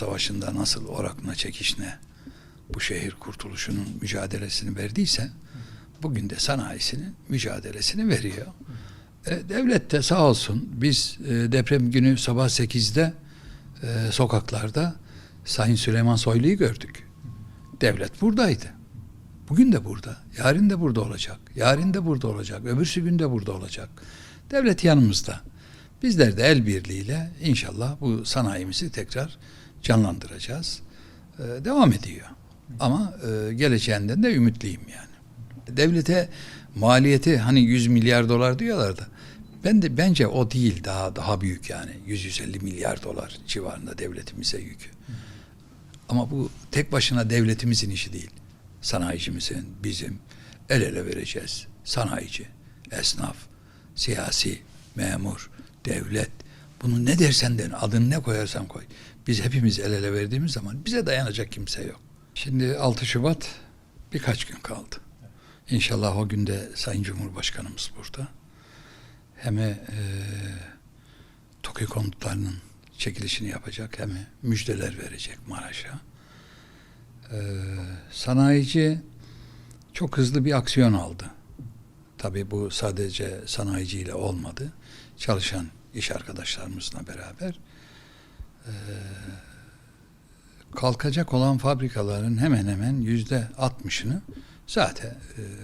Savaşı'nda nasıl Orak'ına çekişine bu şehir kurtuluşunun mücadelesini verdiyse bugün de sanayisinin mücadelesini veriyor. E, devlet de sağ olsun biz e, deprem günü sabah 8'de e, sokaklarda Sayın Süleyman Soylu'yu gördük. Devlet buradaydı. Bugün de burada. Yarın da burada olacak. Yarın da burada olacak. Öbürsü gün de burada olacak. Devlet yanımızda. Bizler de el birliğiyle inşallah bu sanayimizi tekrar canlandıracağız. Ee, devam ediyor. Ama e, geleceğinden de ümitliyim yani. Devlete maliyeti hani 100 milyar dolar diyorlar da ben de bence o değil daha daha büyük yani 100-150 milyar dolar civarında devletimize yükü. Ama bu tek başına devletimizin işi değil. Sanayicimizin, bizim el ele vereceğiz. Sanayici, esnaf, siyasi, memur, devlet. Bunu ne dersen de adını ne koyarsan koy. Biz hepimiz el ele verdiğimiz zaman bize dayanacak kimse yok. Şimdi 6 Şubat birkaç gün kaldı. İnşallah o günde Sayın Cumhurbaşkanımız burada. Hem e, TOKİ konutlarının çekilişini yapacak hem de müjdeler verecek Maraş'a. Ee, sanayici çok hızlı bir aksiyon aldı. Tabii bu sadece sanayiciyle olmadı. Çalışan iş arkadaşlarımızla beraber kalkacak olan fabrikaların hemen hemen yüzde altmışını zaten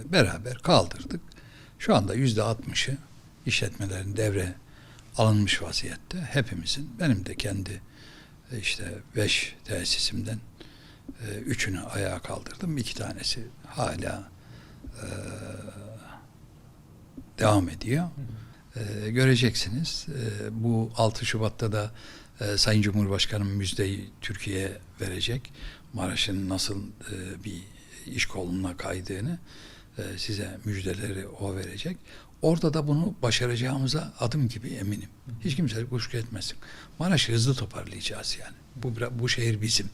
beraber kaldırdık. Şu anda yüzde altmışı işletmelerin devre alınmış vaziyette. Hepimizin, benim de kendi işte beş tesisimden üçünü ayağa kaldırdım. İki tanesi hala devam ediyor. E, göreceksiniz. E, bu 6 Şubat'ta da e, Sayın Cumhurbaşkanım müjdeyi Türkiye'ye verecek. Maraş'ın nasıl e, bir iş koluna kaydığını e, size müjdeleri o verecek. Orada da bunu başaracağımıza adım gibi eminim. Hiç kimse kuşku etmesin. Maraş'ı hızlı toparlayacağız yani. Bu, bu şehir bizim.